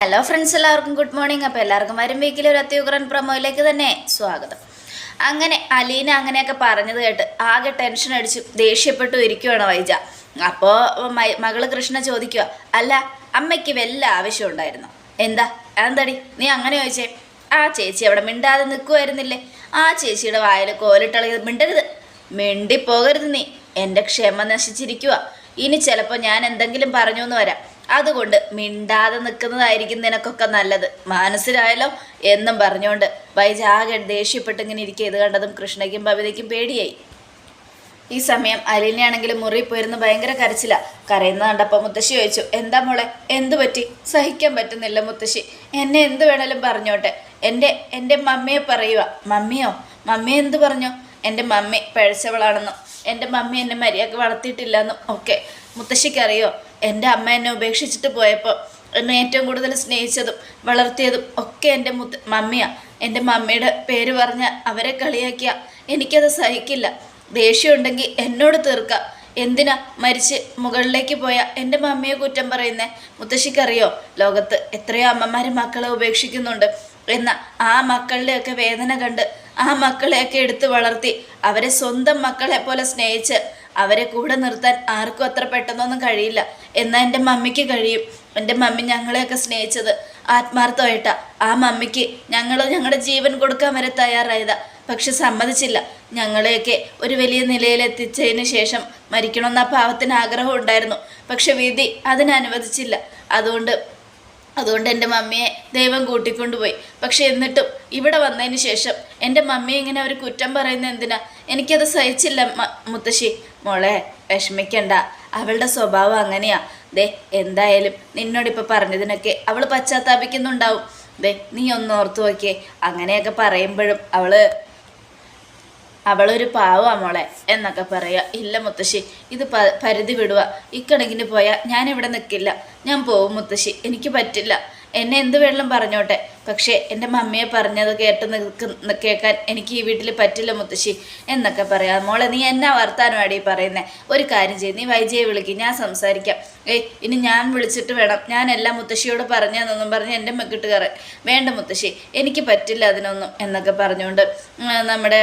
Hello friends എല്ലാവർക്കും good morning അപ്പോൾ എല്ലാവർക്കും വരും വീക്കിലെ ഒരു അത്യുഗ്രൻ പ്രൊമോയിലേക്ക് തന്നെ സ്വാഗതം. അങ്ങനെ അലീന അങ്ങനെയൊക്കെ പറഞ്ഞത് കേട്ട് ആകെ ടെൻഷൻ അടിച്ച് ദേഷ്യപ്പെട്ടു ഇരിക്കുവാണ് വൈജ. അപ്പോൾ മകൾ കൃഷ്ണ ചോദിക്കുക അല്ല അമ്മയ്ക്ക് വല്ല ആവശ്യം ഉണ്ടായിരുന്നു? എന്താ? എന്താടി നീ അങ്ങനെ ചോദിച്ചേ? ആ ചേച്ചി അവിടെ മിണ്ടാതെ നിൽക്കുമായിരുന്നില്ലേ ആ ചേച്ചിയുടെ വായിൽ കോലിട്ടളി മിണ്ടരുത്. മിണ്ടിപ്പോകരുത് നീ. എന്റെ ക്ഷമ നശിച്ചിരിക്കുക ഇനി ചിലപ്പോൾ ഞാൻ എന്തെങ്കിലും പറഞ്ഞു എന്ന് വരാം. അതുകൊണ്ട് മിണ്ടാതെ നിൽക്കുന്നതായിരിക്കും നിനക്കൊക്കെ നല്ലത്. മനസ്സിലായല്ലോ? എന്നും പറഞ്ഞുകൊണ്ട് വൈജാകെ ദേഷ്യപ്പെട്ട് ഇങ്ങനെ ഇരിക്കുക ഇത് കണ്ടതും കൃഷ്ണയ്ക്കും ഭവിതയ്ക്കും പേടിയായി. ഈ സമയം അലീനയാണെങ്കിലും മുറി പോയിരുന്ന് ഭയങ്കര കരച്ചില. കരയുന്ന കണ്ടപ്പോൾ മുത്തശ്ശി ചോദിച്ചു എന്താ മോളെ? എന്തു പറ്റി? സഹിക്കാൻ പറ്റുന്നില്ല മുത്തശ്ശി. എന്നെ എന്ത് വേണേലും പറഞ്ഞോട്ടെ. എന്റെ എന്റെ മമ്മിയെ പറയുക മമ്മിയോ? മമ്മി എന്ത് പറഞ്ഞു? എന്റെ മമ്മി പഴച്ചവളാണെന്നും എന്റെ മമ്മി എന്നെ മര്യാദയ്ക്ക് വളർത്തിയിട്ടില്ലെന്നും ഒക്കെ. മുത്തശ്ശിക്കറിയോ? എന്റെ അമ്മ എന്നെ ഉപേക്ഷിച്ചിട്ട് പോയപ്പോൾ എന്നെ ഏറ്റവും കൂടുതൽ സ്നേഹിച്ചതും വളർത്തിയതും ഒക്കെ എന്റെ മുത്ത് മമ്മിയാണ് എന്റെ മമ്മിയുടെ പേര് പറഞ്ഞ അവരെ കളിയാക്കിയ. എനിക്കത് സഹിക്കില്ല. ദേഷ്യമുണ്ടെങ്കിൽ എന്നോട് തീർക്കാം. എന്തിനാ മരിച്ച് മുകളിലേക്ക് പോയ എന്റെ മമ്മിയെ കുറ്റം പറയുന്നേ? മുത്തശ്ശിക്കറിയോ? ലോകത്ത് എത്രയോ അമ്മമാർ മക്കളെ ഉപേക്ഷിക്കുന്നുണ്ട്. എന്ന ആ മക്കളുടെയൊക്കെ വേദന കണ്ട് ആ മക്കളെയൊക്കെ എടുത്ത് വളർത്തി അവരെ സ്വന്തം മക്കളെ പോലെ സ്നേഹിച്ച് അവരെ കൂടെ നിർത്താൻ ആർക്കും അത്ര പെട്ടെന്നൊന്നും കഴിയില്ല. എന്നാൽ എന്റെ മമ്മിക്ക് കഴിയും. എന്റെ മമ്മി ഞങ്ങളെയൊക്കെ സ്നേഹിച്ചത് ആത്മാർത്ഥമായിട്ടാ. ആ മമ്മിക്ക് ഞങ്ങൾ ഞങ്ങളുടെ ജീവൻ കൊടുക്കാൻ വരെ തയ്യാറായതാ. പക്ഷെ സമ്മതിച്ചില്ല. ഞങ്ങളെയൊക്കെ ഒരു വലിയ നിലയിലെത്തിച്ചതിന് ശേഷം മരിക്കണമെന്ന പാവത്തിന് ആഗ്രഹം ഉണ്ടായിരുന്നു. പക്ഷെ വിധി അതിനനുവദിച്ചില്ല. അതുകൊണ്ട് അതുകൊണ്ട് എന്റെ മമ്മിയെ ദൈവം കൂട്ടിക്കൊണ്ടുപോയി. പക്ഷെ എന്നിട്ടും ഇവിടെ വന്നതിന് ശേഷം എന്റെ മമ്മിയെ ഇങ്ങനെ ഒരു കുറ്റം പറയുന്ന എന്തിനാ? എനിക്കത് സഹിച്ചില്ല മുത്തശ്ശി. മോളെ വിഷമിക്കണ്ട. അവളുടെ സ്വഭാവം അങ്ങനെയാ. ദേ എന്തായാലും നിന്നോട് നിന്നോടിപ്പോൾ പറഞ്ഞതിനൊക്കെ അവൾ പശ്ചാത്താപിക്കുന്നുണ്ടാവും. ദേ നീ ഒന്ന് ഓർത്തു നോക്കിയേ. അങ്ങനെയൊക്കെ പറയുമ്പോഴും അവൾ അവളൊരു പാവാ മോളെ എന്നൊക്കെ പറയുക ഇല്ല മുത്തശ്ശി ഇത് പ പരിധി വിടുക ഇക്കണക്കിന് പോയാൽ ഇവിടെ നിൽക്കില്ല ഞാൻ പോവും മുത്തശ്ശി. എനിക്ക് പറ്റില്ല. എന്നെ എന്ത് വേണമെങ്കിലും പറഞ്ഞോട്ടെ. പക്ഷേ എന്റെ മമ്മിയെ പറഞ്ഞത് കേട്ട് നിൽക്ക് കേൾക്കാൻ എനിക്ക് ഈ വീട്ടിൽ പറ്റില്ല മുത്തശ്ശി എന്നൊക്കെ പറയാം. മോളെ നീ എന്നാ വർത്താനമാടി പറയുന്നത് ഒരു കാര്യം ചെയ്യും നീ വൈജയെ വിളിക്കും ഞാൻ സംസാരിക്കാം. ഏയ് ഇനി ഞാൻ വിളിച്ചിട്ട് വേണം. ഞാൻ എല്ലാം മുത്തശ്ശിയോട് പറഞ്ഞതെന്നൊന്നും പറഞ്ഞ് എന്റെ മെക്കിട്ട് കയറാൻ. വേണ്ട മുത്തശ്ശി എനിക്ക് പറ്റില്ല അതിനൊന്നും എന്നൊക്കെ പറഞ്ഞുകൊണ്ട് നമ്മുടെ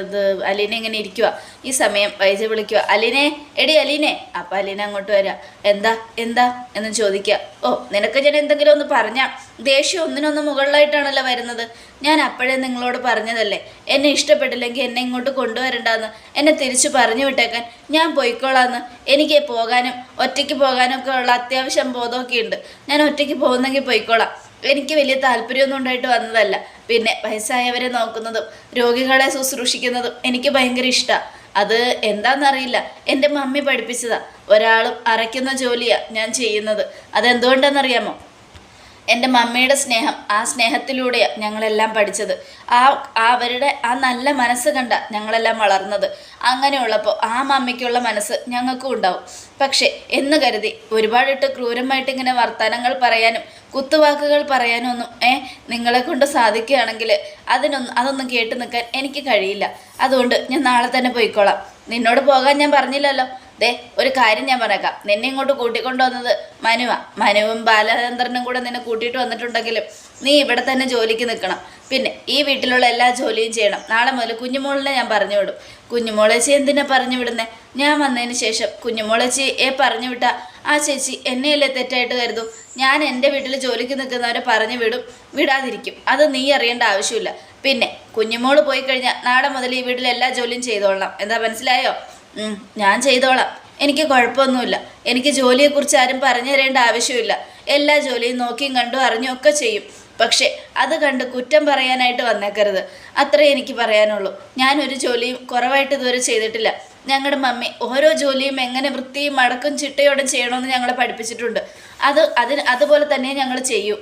ഇത് അലീന ഇങ്ങനെ ഇരിക്കുക ഈ സമയം വൈജ വിളിക്കുക. അലിനെ എടി അലിനെ. അപ്പം അലിനെ അങ്ങോട്ട് വരാം. എന്താ എന്താ? എന്ന് ചോദിക്കുക. ഓ നിനക്ക് ഞാൻ എന്തെങ്കിലും ഒന്ന് പറഞ്ഞാൽ ദേഷ്യം ഒന്നിനൊന്ന് മുകളിലായിട്ടാണല്ലോ വരുന്നത്. ഞാൻ അപ്പോഴേ നിങ്ങളോട് പറഞ്ഞതല്ലേ. എന്നെ ഇഷ്ടപ്പെട്ടില്ലെങ്കിൽ എന്നെ ഇങ്ങോട്ട് കൊണ്ടുവരണ്ടെന്ന്. എന്നെ തിരിച്ചു പറഞ്ഞു വിട്ടേക്കാൻ ഞാൻ പോയിക്കോളാന്ന്. എനിക്ക് പോകാനും ഒറ്റയ്ക്ക് പോകാനും ഒക്കെ ഉള്ള അത്യാവശ്യം ബോധമൊക്കെ ഉണ്ട്. ഞാൻ ഒറ്റയ്ക്ക് പോകുന്നെങ്കിൽ പോയിക്കോളാം. എനിക്ക് വലിയ താല്പര്യമൊന്നും ഉണ്ടായിട്ട് വന്നതല്ല. പിന്നെ വയസ്സായവരെ നോക്കുന്നതും രോഗികളെ ശുശ്രൂഷിക്കുന്നതും എനിക്ക് ഭയങ്കര ഇഷ്ടമാണ് അത് എന്താണെന്നറിയില്ല എന്റെ മമ്മി പഠിപ്പിച്ചതാ. ഒരാളും അരയ്ക്കുന്ന ജോലിയാണ് ഞാൻ ചെയ്യുന്നത്. അതെന്തുകൊണ്ടാണെന്നറിയാമോ എന്റെ മമ്മിയുടെ സ്നേഹം ആ സ്നേഹത്തിലൂടെയാണ് ഞങ്ങളെല്ലാം പഠിച്ചത്. ആ അവരുടെ ആ നല്ല മനസ്സ് കണ്ട ഞങ്ങളെല്ലാം വളർന്നത്. അങ്ങനെയുള്ളപ്പോൾ ആ മമ്മിക്കുള്ള മനസ്സ് ഞങ്ങൾക്കും ഉണ്ടാവും. പക്ഷേ എന്ന് കരുതി ഒരുപാടിട്ട് ക്രൂരമായിട്ട് ഇങ്ങനെ വർത്തമാനങ്ങൾ പറയാനും കുത്തുവാക്കുകൾ പറയാനും ഒന്നും ഏ നിങ്ങളെ കൊണ്ട് സാധിക്കുകയാണെങ്കിൽ അതിനൊന്നും അതൊന്നും കേട്ട് നിൽക്കാൻ എനിക്ക് കഴിയില്ല. അതുകൊണ്ട് ഞാൻ നാളെ തന്നെ പോയിക്കോളാം. നിന്നോട് പോകാൻ ഞാൻ പറഞ്ഞില്ലല്ലോ. ദേ ഒരു കാര്യം ഞാൻ പറഞ്ഞേക്കാം. നിന്നെ ഇങ്ങോട്ട് കൂട്ടിക്കൊണ്ടു വന്നത് മനുവ. മനുവും ബാലചന്ദ്രനും കൂടെ നിന്നെ കൂട്ടിയിട്ട് വന്നിട്ടുണ്ടെങ്കിലും നീ ഇവിടെ തന്നെ ജോലിക്ക് നിൽക്കണം. പിന്നെ ഈ വീട്ടിലുള്ള എല്ലാ ജോലിയും ചെയ്യണം. നാളെ മുതൽ കുഞ്ഞുമോളിനെ ഞാൻ പറഞ്ഞു വിടും. കുഞ്ഞുമോളേച്ചി എന്തിനാ പറഞ്ഞു വിടുന്നേ? ഞാൻ വന്നതിന് ശേഷം കുഞ്ഞുമോളേച്ചി ഏ പറഞ്ഞു വിട്ട. ആ ചേച്ചി എന്നെയല്ലേ തെറ്റായിട്ട് കരുതും? ഞാൻ എന്റെ വീട്ടിൽ ജോലിക്ക് നിൽക്കുന്നവരെ പറഞ്ഞു വിടും. വിടാതിരിക്കും. അത് നീ അറിയേണ്ട ആവശ്യമില്ല. പിന്നെ കുഞ്ഞുമോൾ പോയി കഴിഞ്ഞാൽ നാളെ മുതൽ ഈ വീട്ടിൽ എല്ലാ ജോലിയും ചെയ്തോളണം. എന്താ മനസ്സിലായോ? ഞാൻ ചെയ്തോളാം. എനിക്ക് കുഴപ്പമൊന്നുമില്ല. എനിക്ക് ജോലിയെക്കുറിച്ച് ആരും പറഞ്ഞു തരേണ്ട ആവശ്യമില്ല. എല്ലാ ജോലിയും നോക്കിയും കണ്ടും അറിഞ്ഞും ഒക്കെ ചെയ്യും. പക്ഷേ അത് കണ്ട് കുറ്റം പറയാനായിട്ട് വന്നേക്കരുത്. അത്രേ എനിക്ക് പറയാനുള്ളൂ. ഞാനൊരു ജോലിയും കുറവായിട്ട് ഇതുവരെ ചെയ്തിട്ടില്ല. ഞങ്ങളുടെ മമ്മി ഓരോ ജോലിയും എങ്ങനെ വൃത്തിയും മടക്കും ചിട്ടയോടെ ചെയ്യണമെന്ന് ഞങ്ങളെ പഠിപ്പിച്ചിട്ടുണ്ട്. അത് അതിന് അതുപോലെ തന്നെ ഞങ്ങൾ ചെയ്യൂ.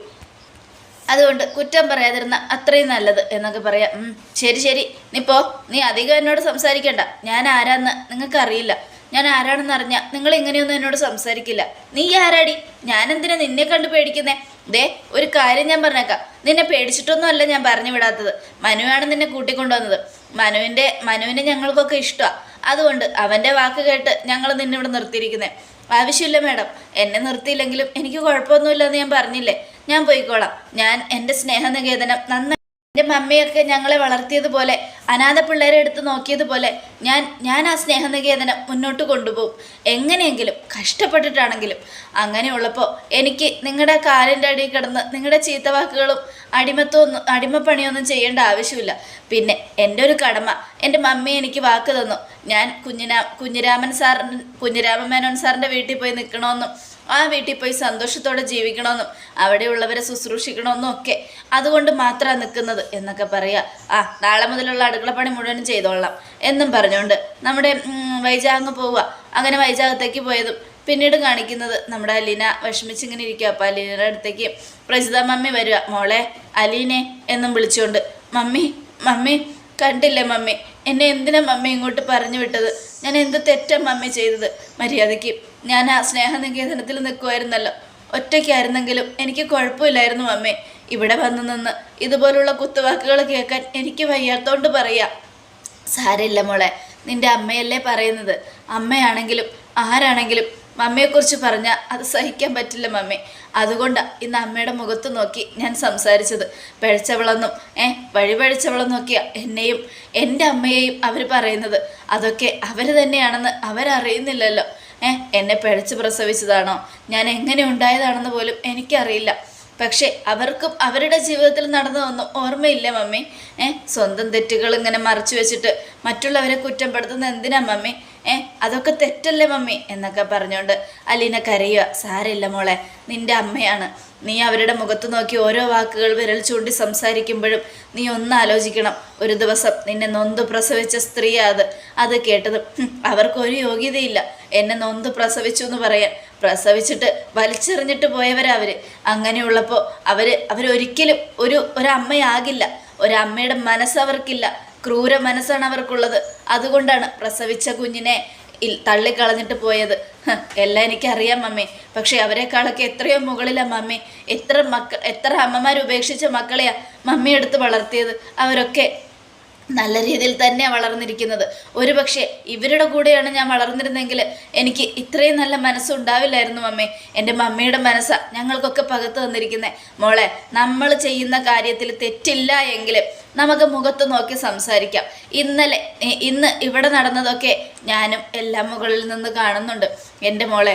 അതുകൊണ്ട് കുറ്റം പറയാതിരുന്ന അത്രയും നല്ലത് എന്നൊക്കെ പറയാം. ശരി ശരി. നീ പോ നീ അധികം എന്നോട് സംസാരിക്കണ്ട. ഞാൻ ആരാന്ന് നിങ്ങൾക്ക് അറിയില്ല ഞാൻ ആരാണെന്ന് അറിഞ്ഞാൽ നിങ്ങൾ ഇങ്ങനെയൊന്നും എന്നോട് സംസാരിക്കില്ല. നീ ആരാടി? ഞാൻ എന്തിനാ നിന്നെ കണ്ട് പേടിക്കുന്നേ? ദേ ഒരു കാര്യം ഞാൻ പറഞ്ഞേക്കാം. നിന്നെ പേടിച്ചിട്ടൊന്നും അല്ല ഞാൻ പറഞ്ഞു വിടാത്തത്. മനുവാണ് നിന്നെ കൂട്ടിക്കൊണ്ടുവന്നത്. മനുവിന്റെ മനുവിനെ ഞങ്ങൾക്കൊക്കെ ഇഷ്ടമാണ് അതുകൊണ്ട് അവന്റെ വാക്ക് കേട്ട് ഞങ്ങൾ നിന്നെ ഇവിടെ നിർത്തിയിരിക്കുന്നത് ആവശ്യമില്ല മാഡം. എന്നെ നിർത്തിയില്ലെങ്കിലും എനിക്ക് കുഴപ്പമൊന്നുമില്ലെന്ന് ഞാൻ പറഞ്ഞില്ലേ? ഞാൻ പോയിക്കോളാം. ഞാൻ എന്റെ സ്നേഹനികേതനം നന്നായി എന്റെ മമ്മിയൊക്കെ ഞങ്ങളെ വളർത്തിയതുപോലെ അനാഥ പിള്ളേരെ എടുത്ത് നോക്കിയതുപോലെ ഞാൻ ഞാൻ ആ സ്നേഹനികേതനം മുന്നോട്ട് കൊണ്ടുപോകും. എങ്ങനെയെങ്കിലും കഷ്ടപ്പെട്ടിട്ടാണെങ്കിലും. അങ്ങനെയുള്ളപ്പോൾ എനിക്ക് നിങ്ങളുടെ കാലിന്റെ അടിയിൽ കിടന്ന് നിങ്ങളുടെ ചീത്തവാക്കുകളും അടിമത്വമൊന്നും അടിമപ്പണിയൊന്നും ചെയ്യേണ്ട ആവശ്യമില്ല. പിന്നെ എന്റെ ഒരു കടമ എന്റെ മമ്മി എനിക്ക് വാക്ക് തന്നു. ഞാൻ കുഞ്ഞിനാ കുഞ്ഞിരാമൻ സാറിന് കുഞ്ഞിരാമൻ മേനോൻ സാറിന്റെ വീട്ടിൽ പോയി നിൽക്കണമെന്നും ആ വീട്ടിൽ പോയി സന്തോഷത്തോടെ ജീവിക്കണമെന്നും അവിടെയുള്ളവരെ ശുശ്രൂഷിക്കണമെന്നും ഒക്കെ അതുകൊണ്ട് മാത്രമാണ് നിൽക്കുന്നത് എന്നൊക്കെ പറയുക ആ നാളെ മുതലുള്ള അടുക്കളപ്പണി മുഴുവനും ചെയ്തോളാം എന്നും പറഞ്ഞുകൊണ്ട് നമ്മുടെ വൈജാങ് പോവുക അങ്ങനെ വൈജാഗത്തേക്ക് പോയതും പിന്നീട് കാണിക്കുന്നത് നമ്മുടെ അലീന വിഷമിച്ചിങ്ങനെ ഇരിക്കുക അപ്പോൾ അലീനയുടെ അടുത്തേക്ക് പ്രജിത മമ്മി വരിക മോളെ അലീനെ എന്നും വിളിച്ചുകൊണ്ട് മമ്മി മമ്മി കണ്ടില്ലേ മമ്മി? എന്നെ എന്തിനാ മമ്മി ഇങ്ങോട്ട് പറഞ്ഞു വിട്ടത്? ഞാൻ എന്ത് തെറ്റാ മമ്മി ചെയ്തത്? മര്യാദയ്ക്ക് ഞാൻ ആ സ്നേഹനികേതനത്തിൽ നിൽക്കുമായിരുന്നല്ലോ ഒറ്റയ്ക്കായിരുന്നെങ്കിലും എനിക്ക് കുഴപ്പമില്ലായിരുന്നു അമ്മേ. ഇവിടെ വന്നു നിന്ന് ഇതുപോലുള്ള കുത്തുവാക്കുകൾ കേൾക്കാൻ എനിക്ക് വയ്യാത്തോണ്ട് പറയാ. സാരമില്ല മോളെ നിന്റെ അമ്മയല്ലേ പറയുന്നത്. അമ്മയാണെങ്കിലും ആരാണെങ്കിലും മമ്മയെക്കുറിച്ച് പറഞ്ഞാൽ അത് സഹിക്കാൻ പറ്റില്ല മമ്മി. അതുകൊണ്ടാണ് ഇന്ന് അമ്മയുടെ മുഖത്ത് നോക്കി ഞാൻ സംസാരിച്ചത്. പഴിച്ചവളെന്നും ഏ വഴി പഴിച്ചവളെന്നും നോക്കിയ എന്നെയും എന്റെ അമ്മയെയും അവർ പറയുന്നത്. അതൊക്കെ അവർ തന്നെയാണെന്ന് അവരറിയുന്നില്ലല്ലോ. ഏ എന്നെ പിഴച്ച് പ്രസവിച്ചതാണോ? ഞാൻ എങ്ങനെ ഉണ്ടായതാണെന്ന് പോലും എനിക്കറിയില്ല. പക്ഷേ അവർക്കും അവരുടെ ജീവിതത്തിൽ നടന്നതൊന്നും ഓർമ്മയില്ല മമ്മി. ഏ സ്വന്തം തെറ്റുകൾ ഇങ്ങനെ മറച്ചു വെച്ചിട്ട് മറ്റുള്ളവരെ കുറ്റപ്പെടുത്തുന്ന എന്തിനാ മമ്മി? ഏ അതൊക്കെ തെറ്റല്ലേ മമ്മി? എന്നൊക്കെ പറഞ്ഞുകൊണ്ട് അലീന കരയുക സാരമില്ല മോളെ നിന്റെ അമ്മയാണ്. നീ അവരുടെ മുഖത്ത് നോക്കി ഓരോ വാക്കുകൾ വിരൽ ചൂണ്ടി സംസാരിക്കുമ്പോഴും നീ ഒന്ന് ആലോചിക്കണം. ഒരു ദിവസം നിന്നെ നൊന്ത് പ്രസവിച്ച സ്ത്രീയാ അത്. അത് കേട്ടത്. അവർക്കൊരു യോഗ്യതയില്ല. എന്നെ നൊന്ത് പ്രസവിച്ചു എന്ന് പറയാൻ. പ്രസവിച്ചിട്ട് വലിച്ചെറിഞ്ഞിട്ട് പോയവരാ അവർ. അങ്ങനെയുള്ളപ്പോൾ അവർ അവരൊരിക്കലും ഒരു ഒരമ്മയാകില്ല. ഒരമ്മയുടെ മനസ്സവർക്കില്ല. ക്രൂര മനസ്സാണ് അവർക്കുള്ളത്. അതുകൊണ്ടാണ് പ്രസവിച്ച കുഞ്ഞിനെ തള്ളിക്കളഞ്ഞിട്ട് പോയത്. എല്ലാം എനിക്കറിയാം മമ്മി. പക്ഷെ അവരെക്കാളൊക്കെ എത്രയോ മുകളിലാണ് മമ്മി. എത്ര മക്ക എത്ര അമ്മമാർ ഉപേക്ഷിച്ച മക്കളെയാണ് മമ്മി എടുത്ത് വളർത്തിയത്. അവരൊക്കെ നല്ല രീതിയിൽ തന്നെ വളർന്നിരിക്കുന്നത്. ഒരു പക്ഷേ ഇവരുടെ കൂടെയാണ് ഞാൻ വളർന്നിരുന്നെങ്കിൽ എനിക്ക് ഇത്രയും നല്ല മനസ്സുണ്ടാവില്ലായിരുന്നു മമ്മേ. എന്റെ മമ്മിയുടെ മനസ്സാണ് ഞങ്ങൾക്കൊക്കെ പകത്ത് തന്നിരിക്കുന്നത് മോളെ നമ്മൾ ചെയ്യുന്ന കാര്യത്തിൽ തെറ്റില്ല എങ്കിൽ നമുക്ക് മുഖത്ത് നോക്കി സംസാരിക്കാം. ഇന്നലെ ഇന്ന് ഇവിടെ നടന്നതൊക്കെ ഞാനും എല്ലാം മുകളിൽ നിന്ന് കാണുന്നുണ്ട്. എന്റെ മോളെ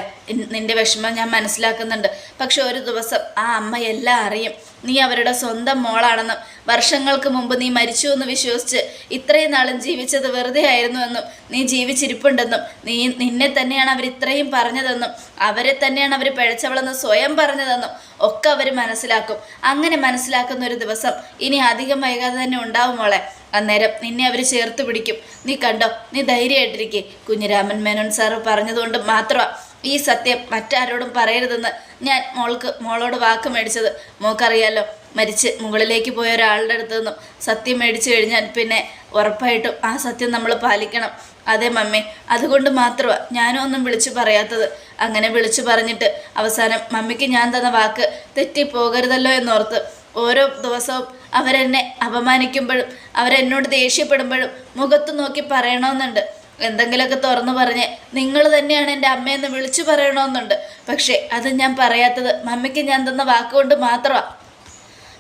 നിന്റെ വിഷമം ഞാൻ മനസ്സിലാക്കുന്നുണ്ട്. പക്ഷെ ഒരു ദിവസം ആ അമ്മ എല്ലാം അറിയും. നീ അവരുടെ സ്വന്തം മോളാണെന്നും. വർഷങ്ങൾക്ക് മുമ്പ് നീ മരിച്ചു എന്ന് വിശ്വസിച്ച് ഇത്രയും നാളും ജീവിച്ചത് വെറുതെ ആയിരുന്നുവെന്നും നീ ജീവിച്ചിരിപ്പുണ്ടെന്നും നീ നിന്നെ തന്നെയാണ് അവർ ഇത്രയും പറഞ്ഞതെന്നും അവരെ തന്നെയാണ് അവർ പിഴച്ചവളെന്ന് സ്വയം പറഞ്ഞതെന്നും ഒക്കെ അവർ മനസ്സിലാക്കും. അങ്ങനെ മനസ്സിലാക്കുന്ന ഒരു ദിവസം ഇനി അധികം വൈകാതെ തന്നെ ഉണ്ടാവും മോളെ. അന്നേരം നിന്നെ അവർ ചേർത്ത് പിടിക്കും. നീ കണ്ടോ? നീ ധൈര്യമായിട്ടിരിക്കെ. കുഞ്ഞിരാമൻ മേനോൻ സാറ് പറഞ്ഞതുകൊണ്ട് മാത്രമാണ് ഈ സത്യം മറ്റാരോടും പറയരുതെന്ന് ഞാൻ മോൾക്ക് മോളോട് വാക്ക് മേടിച്ചത്. മോൾക്കറിയാലോ മരിച്ച് മുകളിലേക്ക് പോയ ഒരാളുടെ അടുത്ത് നിന്നും സത്യം മേടിച്ചു കഴിഞ്ഞാൽ പിന്നെ ഉറപ്പായിട്ടും ആ സത്യം നമ്മൾ പാലിക്കണം. അതെ മമ്മി അതുകൊണ്ട് മാത്രമാണ് ഞാനും ഒന്നും വിളിച്ചു പറയാത്തത്. അങ്ങനെ വിളിച്ചു പറഞ്ഞിട്ട് അവസാനം മമ്മിക്ക് ഞാൻ തന്ന വാക്ക് തെറ്റിപ്പോകരുതല്ലോ എന്നോർത്ത് ഓരോ ദിവസവും അവരെന്നെ അപമാനിക്കുമ്പോഴും അവരെന്നോട് ദേഷ്യപ്പെടുമ്പോഴും മുഖത്ത് നോക്കി പറയണമെന്നുണ്ട്. എന്തെങ്കിലുമൊക്കെ തുറന്നു പറഞ്ഞ് നിങ്ങൾ തന്നെയാണ് എന്റെ അമ്മയെന്ന് വിളിച്ചു പറയണമെന്നുണ്ട്. പക്ഷേ അത് ഞാൻ പറയാത്തത് മമ്മിക്ക് ഞാൻ തന്ന വാക്കുകൊണ്ട് മാത്രമാണ്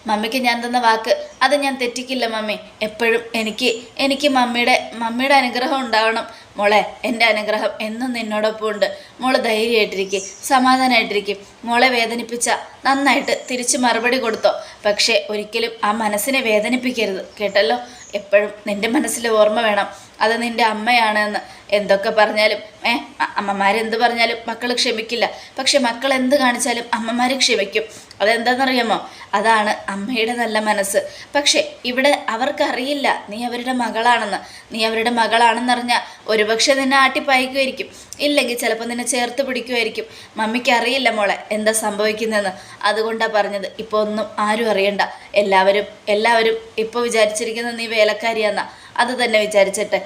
മമ്മിക്ക് ഞാൻ തന്ന വാക്ക് അത് ഞാൻ തെറ്റിക്കില്ല മമ്മി. എപ്പോഴും എനിക്ക് എനിക്ക് മമ്മിയുടെ മമ്മിയുടെ അനുഗ്രഹം ഉണ്ടാവണം. മോളെ എന്റെ അനുഗ്രഹം എന്നും നിന്നോടൊപ്പം ഉണ്ട് മോൾ ധൈര്യമായിട്ടിരിക്കും സമാധാനമായിട്ടിരിക്കും. മോളെ വേദനിപ്പിച്ച നന്നായിട്ട് തിരിച്ച് മറുപടി കൊടുത്തോ. പക്ഷേ ഒരിക്കലും ആ മനസ്സിനെ വേദനിപ്പിക്കരുത്. കേട്ടല്ലോ? എപ്പോഴും നിന്റെ മനസ്സിൽ ഓർമ്മ വേണം. അത് അമ്മയാണ് എന്ന് എന്തൊക്കെ പറഞ്ഞാലും ഏ അമ്മമാരെന്ത് പറഞ്ഞാലും മക്കൾ ക്ഷമിക്കില്ല. പക്ഷെ മക്കൾ എന്ത് കാണിച്ചാലും അമ്മമാർ ക്ഷമിക്കും. അതെന്താണെന്നറിയാമോ? അതാണ് അമ്മയുടെ നല്ല മനസ്സ്. പക്ഷേ ഇവിടെ അവർക്കറിയില്ല നീ അവരുടെ മകളാണെന്ന്. നീ അവരുടെ മകളാണെന്നറിഞ്ഞാൽ ഒരുപക്ഷെ നിന്നെ ആട്ടിപ്പായിക്കുമായിരിക്കും. ഇല്ലെങ്കിൽ ചിലപ്പോൾ നിന്നെ ചേർത്ത് പിടിക്കുമായിരിക്കും. മമ്മിക്ക് അറിയില്ല മോളെ. എന്താ സംഭവിക്കുന്നതെന്ന് അതുകൊണ്ടാണ് പറഞ്ഞത്. ഇപ്പോൾ ഒന്നും ആരും അറിയണ്ട. എല്ലാവരും എല്ലാവരും ഇപ്പോൾ വിചാരിച്ചിരിക്കുന്നത് നീ വേലക്കാരിയാന്നാ. അത് തന്നെ വിചാരിച്ചിട്ടെ.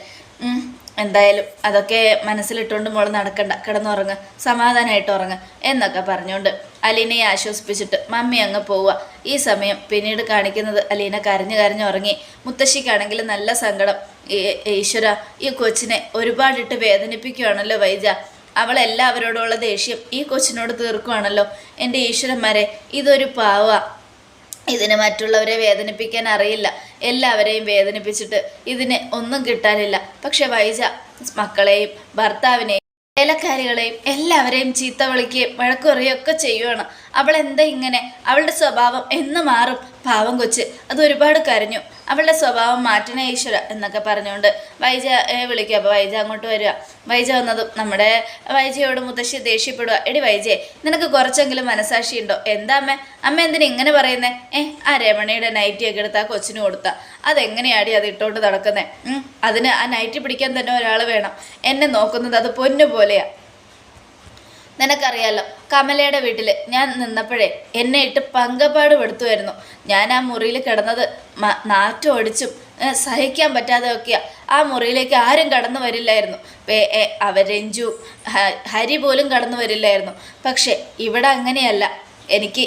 എന്തായാലും അതൊക്കെ മനസ്സിലിട്ടുകൊണ്ട് മോൾ നടക്കണ്ട. കിടന്നുറങ്ങ് സമാധാനമായിട്ട് ഉറങ്ങ് എന്നൊക്കെ പറഞ്ഞുകൊണ്ട് അലീനയെ ആശ്വസിപ്പിച്ചിട്ട് മമ്മി അങ്ങ് പോവുക ഈ സമയം പിന്നീട് കാണിക്കുന്നത് അലീന കരഞ്ഞു കരഞ്ഞു ഉറങ്ങി. മുത്തശ്ശിക്കാണെങ്കിൽ നല്ല സങ്കടം. ഈശ്വര ഈ കൊച്ചിനെ ഒരുപാടിട്ട് വേദനിപ്പിക്കുകയാണല്ലോ വൈജ. അവളെല്ലാവരോടുള്ള ദേഷ്യം ഈ കൊച്ചിനോട് തീർക്കുവാണല്ലോ. എന്റെ ഈശ്വരന്മാരെ ഇതൊരു പാവ. ഇതിന് മറ്റുള്ളവരെ വേദനിപ്പിക്കാൻ അറിയില്ല. എല്ലാവരെയും വേദനിപ്പിച്ചിട്ട് ഇതിന് ഒന്നും കിട്ടാനില്ല. പക്ഷെ വൈജ മക്കളെയും ഭർത്താവിനെയും വേലക്കാരികളെയും എല്ലാവരെയും ചീത്ത വിളിക്കുകയും വഴക്കുറിയൊക്കെ ചെയ്യുവാണ്. അവൾ എന്താ ഇങ്ങനെ? അവളുടെ സ്വഭാവം എന്ന് മാറും. പാവം കൊച്ച്. അത് ഒരുപാട് കരഞ്ഞു. അവളുടെ സ്വഭാവം മാറ്റണേ ഈശ്വര എന്നൊക്കെ പറഞ്ഞുകൊണ്ട് വൈജ വിളിക്കുക അപ്പോൾ വൈജ അങ്ങോട്ട് വരിക. വൈജ വന്നതും നമ്മുടെ വൈജയോട് മുത്തശ്ശി ദേഷ്യപ്പെടുക. എടി വൈജയെ നിനക്ക് കുറച്ചെങ്കിലും മനസാക്ഷി ഉണ്ടോ എന്താ അമ്മ? അമ്മ എന്തിനാ ഇങ്ങനെ പറയുന്നേ? ഏ ആ രമണിയുടെ നൈറ്റിയൊക്കെ എടുത്ത് ആ കൊച്ചിന് കൊടുത്താ. അതെങ്ങനെയാടി അത് ഇട്ടോണ്ട് നടക്കുന്നേ? അതിന് ആ നൈറ്റി പിടിക്കാൻ തന്നെ ഒരാൾ വേണം. എന്നെ നോക്കുന്നത് അത് പൊന്നു പോലെയാ. നിനക്കറിയാലോ കമലയുടെ വീട്ടിൽ ഞാൻ നിന്നപ്പോഴേ എന്നെ ഇട്ട് പങ്കപ്പാട് പെടുത്തുമായിരുന്നു ഞാൻ ആ മുറിയിൽ കിടന്നത് നാറ്റം അടിച്ചും സഹിക്കാൻ പറ്റാതെ ഒക്കെയാ. ആ മുറിയിലേക്ക് ആരും കടന്നു വരില്ലായിരുന്നു. അവരഞ്ജു ഹരി പോലും കടന്നു വരില്ലായിരുന്നു. പക്ഷേ ഇവിടെ അങ്ങനെയല്ല. എനിക്ക്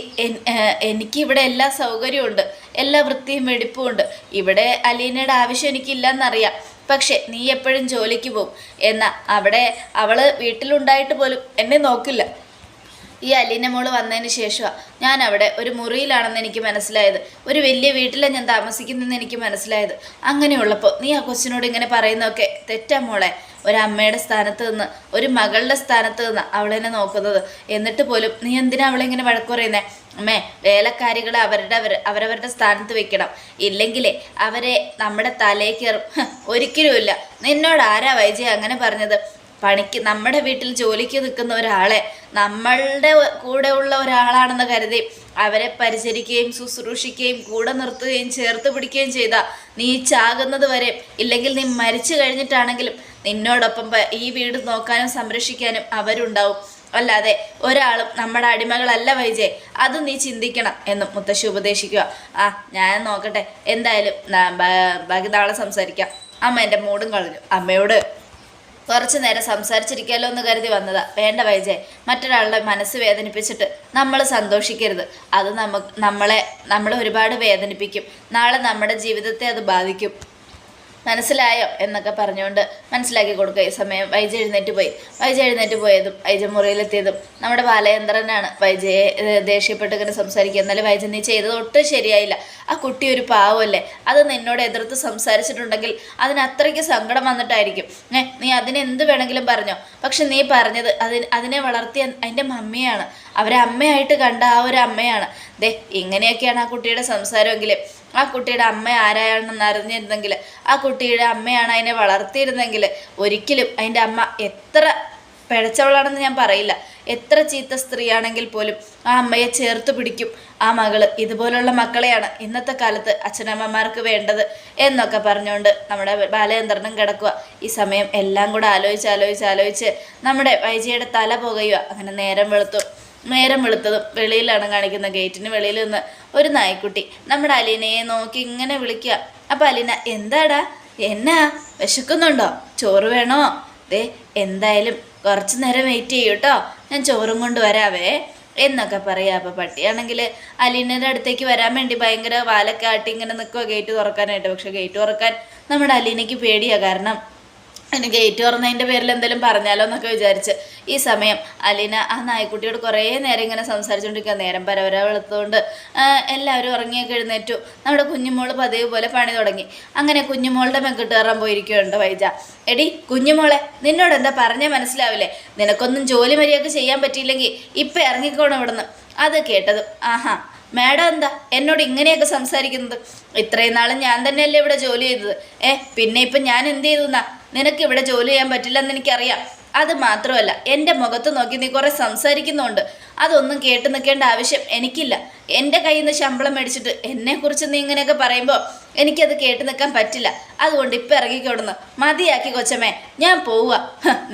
എനിക്ക് ഇവിടെ എല്ലാ സൗകര്യവും ഉണ്ട്. എല്ലാ വൃത്തിയും വെടിപ്പും ഉണ്ട്. ഇവിടെ അലീനയുടെ ആവശ്യം എനിക്കില്ലെന്നറിയാം. പക്ഷേ നീ എപ്പോഴും ജോലിക്ക് പോകും എന്നാ അവിടെ അവൾ വീട്ടിലുണ്ടായിട്ട് പോലും എന്നെ നോക്കില്ല. ഈ അലീന മോൾ വന്നതിന് ശേഷമാണ് ഞാൻ അവിടെ ഒരു മുറിയിലാണെന്ന് എനിക്ക് മനസ്സിലായത്. ഒരു വലിയ വീട്ടിലാണ് ഞാൻ താമസിക്കുന്നതെന്ന് എനിക്ക് മനസ്സിലായത്. അങ്ങനെയുള്ളപ്പോൾ നീ ആ കൊച്ചിനോട് ഇങ്ങനെ പറയുന്നതൊക്കെ തെറ്റാ മോളെ. ഒരമ്മയുടെ സ്ഥാനത്ത് നിന്ന് ഒരു മകളുടെ സ്ഥാനത്ത് നിന്ന് അവളെന്നെ നോക്കുന്നത്. എന്നിട്ട് പോലും നീ എന്തിനാ അവളെ ഇങ്ങനെ വഴക്ക് പറയുന്നേ? അമ്മേ വേലക്കാരികളെ അവരുടെ അവർ അവരവരുടെ സ്ഥാനത്ത് വെക്കണം. ഇല്ലെങ്കിലേ അവരെ നമ്മുടെ തലേക്കേറും ഒരിക്കലുമില്ല. നിന്നോട് ആരാ വൈജയ അങ്ങനെ പറഞ്ഞത്? പണിക്ക് നമ്മുടെ വീട്ടിൽ ജോലിക്ക് നിൽക്കുന്ന ഒരാളെ നമ്മളുടെ കൂടെ ഉള്ള ഒരാളാണെന്ന് കരുതി അവരെ പരിചരിക്കുകയും ശുശ്രൂഷിക്കുകയും കൂടെ നിർത്തുകയും ചേർത്ത് പിടിക്കുകയും ചെയ്ത നീ ചാകുന്നത് വരെ ഇല്ലെങ്കിൽ നീ മരിച്ചു കഴിഞ്ഞിട്ടാണെങ്കിലും നിന്നോടൊപ്പം ഈ വീട് നോക്കാനും സംരക്ഷിക്കാനും അവരുണ്ടാവും. അല്ലാതെ ഒരാളും നമ്മുടെ അടിമകളല്ല വൈജയ്. അത് നീ ചിന്തിക്കണം എന്നും മുത്തശ്ശി ഉപദേശിക്കുക. ആ ഞാൻ നോക്കട്ടെ. എന്തായാലും ബാക്കി നാളെ സംസാരിക്കാം. അമ്മ എന്റെ മൂടും കളഞ്ഞു. അമ്മയോട് കുറച്ചു നേരം സംസാരിച്ചിരിക്കാമല്ലോ എന്ന് കരുതി വന്നതാ. വേണ്ട വൈജയ് മറ്റൊരാളുടെ മനസ്സ് വേദനിപ്പിച്ചിട്ട് നമ്മൾ സന്തോഷിക്കരുത്. അത് നമുക്ക് നമ്മളെ നമ്മളെ ഒരുപാട് വേദനിപ്പിക്കും. നാളെ നമ്മുടെ ജീവിതത്തെ അത് ബാധിക്കും. മനസ്സിലായോ എന്നൊക്കെ പറഞ്ഞുകൊണ്ട് മനസ്സിലാക്കി കൊടുക്കുക. ഈ സമയം വൈജ എഴുന്നേറ്റ് പോയി. വൈജ എഴുന്നേറ്റ് പോയതും വൈജ മുറിയിലെത്തിയതും നമ്മുടെ ബാലചന്ദ്രനാണ്. വൈജയെ ദേഷ്യപ്പെട്ട് ഇങ്ങനെ സംസാരിക്കുക. എന്നാലും വൈജ നീ ചെയ്തത് ഒട്ടും ശരിയായില്ല. ആ കുട്ടി ഒരു പാവമല്ലേ അത് നിന്നോട് എതിർത്ത് സംസാരിച്ചിട്ടുണ്ടെങ്കിൽ അതിന് അത്രയ്ക്ക് സങ്കടം വന്നിട്ടായിരിക്കും. ഏ നീ അതിനെന്ത് വേണമെങ്കിലും പറഞ്ഞോ. പക്ഷെ നീ പറഞ്ഞത് അതിന് അതിനെ വളർത്തിയ അതിന്റെ മമ്മിയാണ്. അവരെ അമ്മയായിട്ട് കണ്ട ആ ഒരു അമ്മയാണ്. ദേ ഇങ്ങനെയൊക്കെയാണ് ആ കുട്ടിയുടെ സംസാരമെങ്കിൽ ആ കുട്ടിയുടെ അമ്മ ആരായാണെന്ന് അറിഞ്ഞിരുന്നെങ്കിൽ ആ കുട്ടിയുടെ അമ്മയാണ് അതിനെ വളർത്തിയിരുന്നെങ്കിൽ ഒരിക്കലും അതിന്റെ അമ്മ എത്ര പിഴച്ചവളാണെന്ന് ഞാൻ പറയില്ല. എത്ര ചീത്ത സ്ത്രീയാണെങ്കിൽ പോലും ആ അമ്മയെ ചേർത്ത് പിടിക്കും. ആ മകൾ ഇതുപോലുള്ള മക്കളെയാണ് ഇന്നത്തെ കാലത്ത് അച്ഛനമ്മമാർക്ക് വേണ്ടത് എന്നൊക്കെ പറഞ്ഞുകൊണ്ട് നമ്മുടെ ബാലചന്ദ്രനും കിടക്കുക. ഈ സമയം എല്ലാം കൂടെ ആലോചിച്ച് ആലോചിച്ച് ആലോചിച്ച് നമ്മുടെ വൈജിയുടെ തല പുകയുക. അങ്ങനെ നേരം വെളുത്തു. നേരം വെളുത്തതും വെളിയിലാണ് കാണിക്കുന്ന ഗേറ്റിന് വെളിയിൽ നിന്ന് ഒരു നായ്ക്കുട്ടി നമ്മുടെ അലീനയെ നോക്കി ഇങ്ങനെ വിളിക്കുക അപ്പം അലീന എന്താടാ? എന്നാ? വിശക്കുന്നുണ്ടോ? ചോറ് വേണോ? ദേ എന്തായാലും കുറച്ച് നേരം വെയിറ്റ് ചെയ്യൂ കേട്ടോ. ഞാൻ ചോറും കൊണ്ട് വരാവേ എന്നൊക്കെ പറയാം. അപ്പോൾ പട്ടിയാണെങ്കിൽ അലീനയുടെ അടുത്തേക്ക് വരാൻ വേണ്ടി ഭയങ്കര വാലൊക്കെ ആട്ടി ഇങ്ങനെ നിൽക്കുക ഗേറ്റ് തുറക്കാനായിട്ട്. പക്ഷെ ഗേറ്റ് തുറക്കാൻ നമ്മുടെ അലീനയ്ക്ക് പേടിയാണ് കാരണം അതിന് ഗേറ്റ് തുറന്നതിന്റെ പേരിൽ എന്തെങ്കിലും പറഞ്ഞാലോ എന്നൊക്കെ വിചാരിച്ച്. ഈ സമയം അലീന ആ നായ്ക്കുട്ടിയോട് കുറേ നേരം ഇങ്ങനെ സംസാരിച്ചുകൊണ്ടിരിക്കുക നേരം പരവര വെളുത്തുകൊണ്ട് എല്ലാവരും ഉറങ്ങിയൊക്കെ എഴുന്നേറ്റു. നമ്മുടെ കുഞ്ഞുമോൾ പതിവ് പോലെ പണി തുടങ്ങി. അങ്ങനെ കുഞ്ഞുമോളുടെ മെക്കിട്ട് കയറാൻ പോയിരിക്കുകയുണ്ട് വൈജ. എടി കുഞ്ഞുമോളെ നിന്നോട് എന്താ പറഞ്ഞാൽ മനസ്സിലാവില്ലേ? നിനക്കൊന്നും ജോലി മര്യാദ ചെയ്യാൻ പറ്റിയില്ലെങ്കിൽ ഇപ്പം ഇറങ്ങിക്കോണം ഇവിടുന്ന്. അത് കേട്ടത് ആഹാ മാഡം എന്താ എന്നോട് ഇങ്ങനെയൊക്കെ സംസാരിക്കുന്നത്? ഇത്രയും നാളും ഞാൻ തന്നെയല്ലേ ഇവിടെ ജോലി ചെയ്തത്? ഏ പിന്നെ ഇപ്പം ഞാൻ എന്ത് ചെയ്തു നിനക്ക് ഇവിടെ ജോലി ചെയ്യാൻ പറ്റില്ലെന്ന് എനിക്കറിയാം. അത് മാത്രമല്ല എന്റെ മുഖത്ത് നോക്കി നീ കുറേ സംസാരിക്കുന്നുണ്ട്. അതൊന്നും കേട്ട് നിൽക്കേണ്ട ആവശ്യം എനിക്കില്ല. എന്റെ കയ്യിൽ നിന്ന് ശമ്പളം മേടിച്ചിട്ട് എന്നെക്കുറിച്ച് നീ ഇങ്ങനെയൊക്കെ പറയുമ്പോൾ എനിക്കത് കേട്ട് നിൽക്കാൻ പറ്റില്ല. അതുകൊണ്ട് ഇപ്പം ഇറങ്ങിക്കൊടുന്ന് മതിയാക്കി കൊച്ചമ്മേ ഞാൻ പോവുക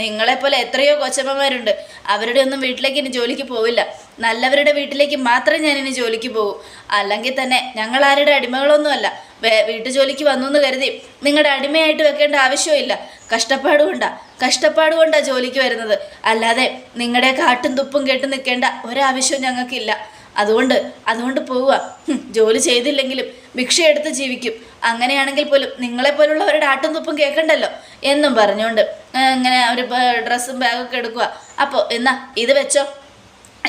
നിങ്ങളെപ്പോലെ എത്രയോ കൊച്ചമ്മമാരുണ്ട്. അവരുടെ ഒന്നും വീട്ടിലേക്ക് ഇനി ജോലിക്ക് പോവില്ല. നല്ലവരുടെ വീട്ടിലേക്ക് മാത്രമേ ഞാൻ ഇനി ജോലിക്ക് പോകൂ അല്ലെങ്കിൽ തന്നെ ഞങ്ങൾ ആരുടെ അടിമകളൊന്നുമല്ല. വീട്ടു ജോലിക്ക് വന്നു എന്ന് കരുതി നിങ്ങളുടെ അടിമയായിട്ട് വെക്കേണ്ട ആവശ്യമില്ല കഷ്ടപ്പാട് കൊണ്ടാ. കഷ്ടപ്പാട് കൊണ്ടാ ജോലിക്ക് വരുന്നത്. അല്ലാതെ നിങ്ങളുടെ കാട്ടും തുപ്പും കേട്ട് നിൽക്കേണ്ട ഒരാവശ്യവും ഞങ്ങൾക്കില്ല. അതുകൊണ്ട് അതുകൊണ്ട് പോവുക. ജോലി ചെയ്തില്ലെങ്കിലും ഭിക്ഷയെടുത്ത് ജീവിക്കും. അങ്ങനെയാണെങ്കിൽ പോലും നിങ്ങളെപ്പോലുള്ളവരുടെ ആട്ടും തുപ്പും കേൾക്കണ്ടല്ലോ എന്നും പറഞ്ഞുകൊണ്ട് ഇങ്ങനെ അവർ ഡ്രസ്സും ബാഗൊക്കെ എടുക്കുക. അപ്പോൾ എന്നാ ഇത് വെച്ചോ.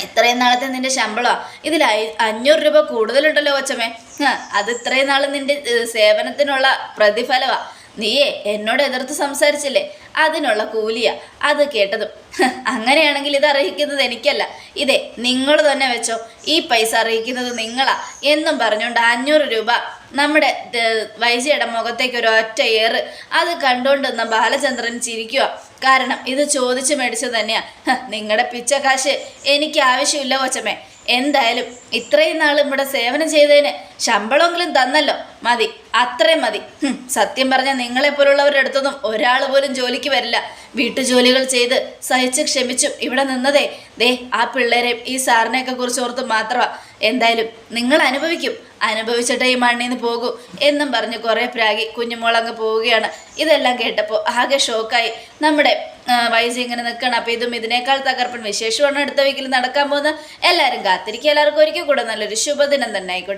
ഇത്രയും നാളത്തെ നിന്റെ ശമ്പളമാ ഇതിൽ അഞ്ഞൂറ് രൂപ കൂടുതലുണ്ടല്ലോ കൊച്ചമ്മേ അത് ഇത്രയും നാൾ നിന്റെ സേവനത്തിനുള്ള പ്രതിഫലമാ നീയേ എന്നോട് എതിർത്ത് സംസാരിച്ചില്ലേ? അതിനുള്ള കൂലിയാ. അത് കേട്ടതും. അങ്ങനെയാണെങ്കിൽ ഇത് അറിയിക്കുന്നത് എനിക്കല്ല. ഇതേ നിങ്ങൾ തന്നെ വെച്ചോ. ഈ പൈസ അറിയിക്കുന്നത് നിങ്ങളാ എന്നും പറഞ്ഞുകൊണ്ട് അഞ്ഞൂറ് രൂപ നമ്മുടെ വൈജിയുടെ മുഖത്തേക്ക് ഒരു ഒറ്റ ഏറ്. അത് കണ്ടുകൊണ്ട് നിന്ന ബാലചന്ദ്രൻ ചിരിക്കുക കാരണം ഇത് ചോദിച്ചു മേടിച്ചത് തന്നെയാ. നിങ്ങളുടെ പിച്ചക്കാശ് എനിക്ക് ആവശ്യമില്ല കൊച്ചമ്മേ. എന്തായാലും ഇത്രയും നാൾ ഇവിടെ സേവനം ചെയ്തതിന് ശമ്പളമെങ്കിലും തന്നല്ലോ. മതി. അത്രയും മതി. സത്യം പറഞ്ഞാൽ നിങ്ങളെപ്പോലുള്ളവരുടെ അടുത്തൊന്നും ഒരാൾ പോലും ജോലിക്ക് വരില്ല. വീട്ടുജോലികൾ ചെയ്ത് സഹിച്ച് ക്ഷമിച്ചും ഇവിടെ നിന്നതേ. ദേ ആ പിള്ളേരെയും ഈ സാറിനെയൊക്കെ കുറിച്ച് ഓർത്ത് മാത്രമാണ് എന്തായാലും നിങ്ങൾ അനുഭവിക്കും. അനുഭവിച്ചിട്ടേ ഈ മണ്ണിൽ നിന്ന് പോകൂ എന്നും പറഞ്ഞ് കുറേ പ്രാഗി കുഞ്ഞുമോളങ്ങ് പോവുകയാണ്. ഇതെല്ലാം കേട്ടപ്പോൾ ആകെ ഷോക്കായി. നമ്മുടെ വയസ്സ് ഇങ്ങനെ നിൽക്കണം. അപ്പോൾ ഇതും ഇതിനേക്കാൾ തകർപ്പൻ വിശേഷമാണ് അടുത്ത വീക്കിൽ നടക്കാൻ പോകുന്നത്. എല്ലാവരും കാത്തിരിക്കുക. എല്ലാവർക്കും ഒരിക്കൽ കൂടെ നല്ലൊരു ശുഭദിനം തന്നെ ആയിക്കോട്ടെ.